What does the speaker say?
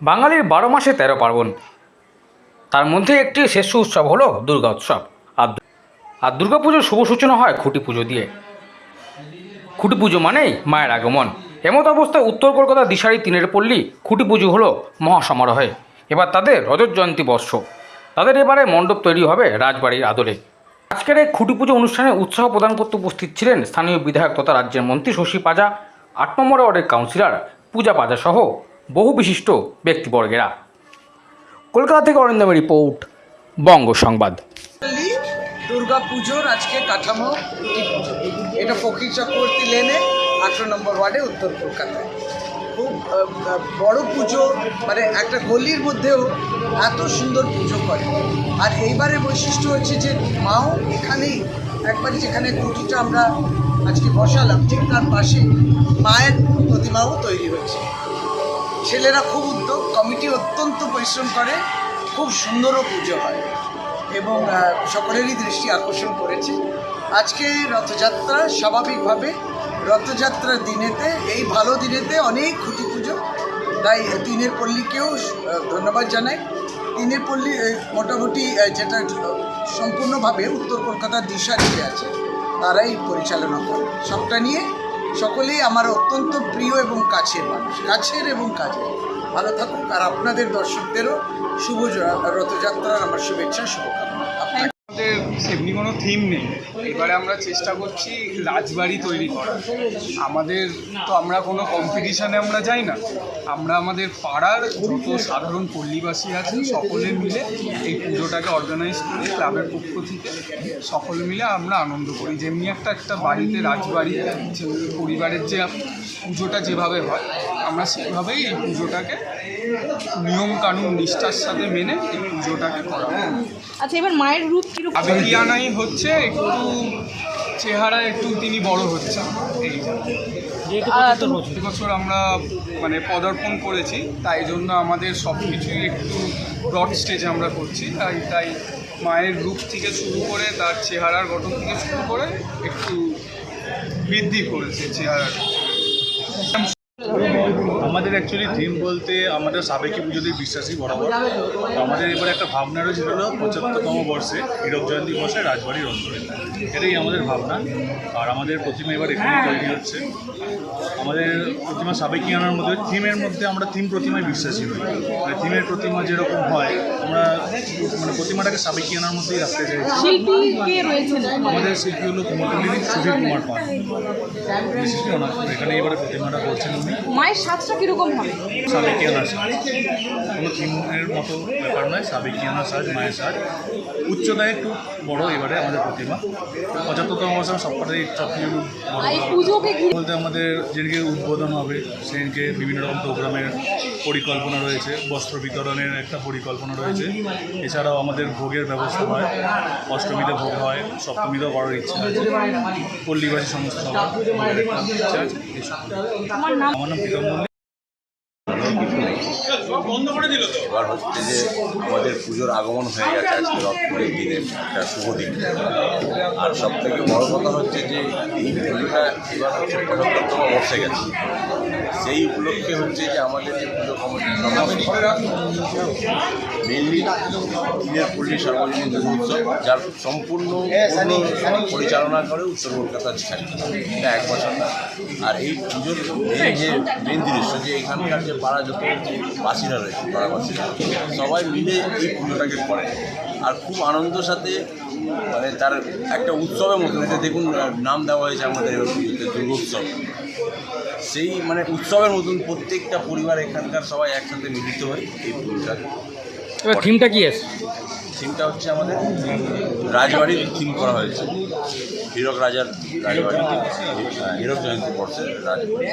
বাঙালির বারো মাসে তেরো পার্বণ। তার মধ্যে একটি শ্রেষ্ঠ উৎসব হলো দুর্গা উৎসব। আর আর দুর্গা পুজোর শুভ সূচনা হয় খুঁটি পুজো দিয়ে। খুঁটি পুজো মানেই মায়ের আগমন। এমত অবস্থায় উত্তর কলকাতার দিশারি তিনের পল্লী খুঁটি পুজো হলো মহাসমারোহে। এবার তাদের রজত জয়ন্তী বর্ষ। তাদের এবারে মণ্ডপ তৈরি হবে রাজবাড়ির আদলে। আজকের এই খুঁটি পুজো অনুষ্ঠানে উৎসাহ প্রদান করতে উপস্থিত ছিলেন স্থানীয় বিধায়ক তথা রাজ্যের মন্ত্রী শশী পাজা, আট নম্বর ওয়ার্ডের কাউন্সিলর পূজা পাজা সহ বহু বিশিষ্ট ব্যক্তিবর্গেরা। কলকাতা থেকে অরিন্দম রিপোর্ট, বঙ্গ সংবাদ। দুর্গা পুজোর আজকে কাঠামো এটা ফকির চক্রবর্তী লেনে আঠেরো নম্বর ওয়ার্ডে উত্তর কলকাতায়। খুব বড় পুজো মানে একটা গলির মধ্যেও এত সুন্দর পুজো করে। আর এইবারে বৈশিষ্ট্য হচ্ছে যে মাও এখানেই, একবারে যেখানে খুঁটিটা আমরা আজকে বসালাম, ঠিক তার পাশে মায়ের প্রতিমাও তৈরি হয়েছে। ছেলেরা খুব উদ্যোগ, কমিটি অত্যন্ত পরিশ্রম করে, খুব সুন্দরও পুজো হয় এবং সকলেরই দৃষ্টি আকর্ষণ করেছে। আজকে রথযাত্রা স্বাভাবিকভাবে রথযাত্রার দিনেতে, এই ভালো দিনেতে অনেক খুঁটি পুজো। তাই তিনের পল্লীকেও ধন্যবাদ জানাই। তিনের পল্লী মোটামুটি যেটা সম্পূর্ণভাবে উত্তর কলকাতার দিশা দিয়ে আছে, তারাই পরিচালনা করে। সবটা নিয়ে সকলেই আমার অত্যন্ত প্রিয় এবং কাছের মানুষ। কাছের এবং কাজের ভালো থাকুক। আর আপনাদের দর্শকদেরও শুভ রথযাত্রার আমার শুভেচ্ছা, শুভকামনা। সেমনি কোনো থিম নেই। এবারে আমরা চেষ্টা করছি রাজবাড়ি তৈরি করা আমাদের তো আমরা কোনো কম্পিটিশানে আমরা যাই না। আমরা আমাদের পাড়ার যত সাধারণ পল্লীবাসী আছে সকলে মিলে এই পুজোটাকে অর্গানাইজ করি ক্লাবের পক্ষ থেকে সকলে মিলে আমরা আনন্দ করি। যেমনি একটা একটা বাড়িতে রাজবাড়ি পরিবারের যে পুজোটা যেভাবে হয় আমরা সেভাবেই এই পুজোটাকে নিয়ম কানুন নিষ্ঠার সাথে মেনে এই পুজোটাকে করা আচ্ছা এবার মায়ের রূপ কীরকম? আবেগিয়ানাই হচ্ছে একটু চেহারা একটু তিনি বড় হচ্ছেন। এই বছর আমরা মানে পদার্পণ করেছি তাই জন্য আমাদের সব কিছুই একটু ব্রড স্টেজে আমরা করছি। তাই তাই মায়ের রূপ থেকে শুরু করে তার চেহারার গঠন থেকে শুরু করে একটু বৃদ্ধি করেছে চেহারাটা। আমাদের অ্যাকচুয়ালি থিম বলতে আমাদের সাবেকি পুজোতেই বিশ্বাসী বরাবর। আমাদের এবার একটা ভাবনা রয়েছে পঁচাত্তরতম বর্ষে হীরক জয়ন্তী বর্ষে রাজবাড়ির অন্তরে। এটাই আমাদের ভাবনা। আর আমাদের প্রতিমা এবার এখানেই তৈরি হচ্ছে। আমাদের প্রতিমা সাবেকি আনার মধ্যে থিমের মধ্যে আমরা থিম প্রতিমায় বিশ্বাসী হই। মানে থিমের প্রতিমা যেরকম হয়, আমরা মানে প্রতিমাটাকে সাবেকি আনার মধ্যেই রাখতে শিল্পী আমাদের শিল্পী হলো কুমোরটুলির সুধীর কুমার পান এখানে এবারে প্রতিমাটা করছেন উনি। মায়ের সাজটা কীরকম হবে? সাবেকিয়ানা সাজ। কোনো থিমের মতো ব্যাপার নয় সাবেকিয়ানা সাজ মায়ের সাজ। উচ্চতায় একটু বড় এবারে আমাদের প্রতিমা। পঁচাত্তরতম বছর সবকটাই এই বলতে আমাদের যেদিকে উদ্বোধন হবে সেদিনকে বিভিন্ন রকম প্রোগ্রামের পরিকল্পনা রয়েছে। বস্ত্র বিতরণের একটা পরিকল্পনা রয়েছে। এছাড়াও আমাদের ভোগের ব্যবস্থা হয়, অষ্টমীতে ভোগ হয়, সপ্তমীতেও করার ইচ্ছা আছে পল্লীবাসী সমস্ত সবার। আমার নাম প্রীতম এবার হচ্ছে যে আমাদের পুজোর আগমন হয়ে গেছে আজকে রথপুরের দিনের একটা শুভ দিন। আর সব থেকে বড় কথা হচ্ছে যে এই পুজোটা এবার হচ্ছে পঁচাত্তরতম বর্ষে গেছে। সেই উপলক্ষে হচ্ছে যে আমাদের যে পুজো কমিটির সমাবেশ মেনলি দিনের পল্লী সর্বজনীন দুর্গা উৎসব যার সম্পূর্ণ পূর্ণ পরিচালনা করে উত্তর কলকাতার এটা এক বছর না। আর এই পুজোর মেন যে মেন দৃশ্য যে এখানকার যে পাড়া যত বাসীরা রয়েছে পাড়াবাসীরা সবাই মিলে এই পুজোটাকে করে। আর খুব আনন্দের সাথে মানে তার একটা উৎসবের মতন এটা দেখুন নাম দেওয়া হয়েছে আমাদের দুর্গোৎসব। সেই মানে উৎসবের মতন প্রত্যেকটা পরিবার এখানকার সবাই একসাথে মিলিত হয় এই পুজোটাকে এবার থিমটা কি আছে? থিমটা হচ্ছে আমাদের রাজবাড়ির থিম করা হয়েছে। হীরক রাজার রাজবাড়ি হীরক জয়ন্তী বর্ষের রাজবাড়ি।